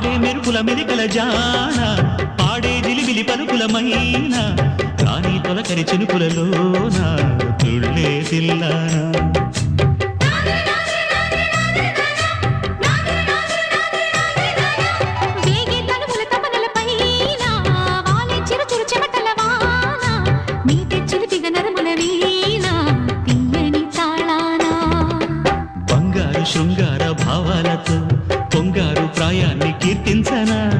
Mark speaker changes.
Speaker 1: మెరుపుల మెరికల జాన పాడే జిలిబిలి పలుకులమైన రాణి తొలకరి చినుకులలోన తుళ్ళే తిల్లానా. శృంగార భావాలతో పొంగారు కీర్తించనా?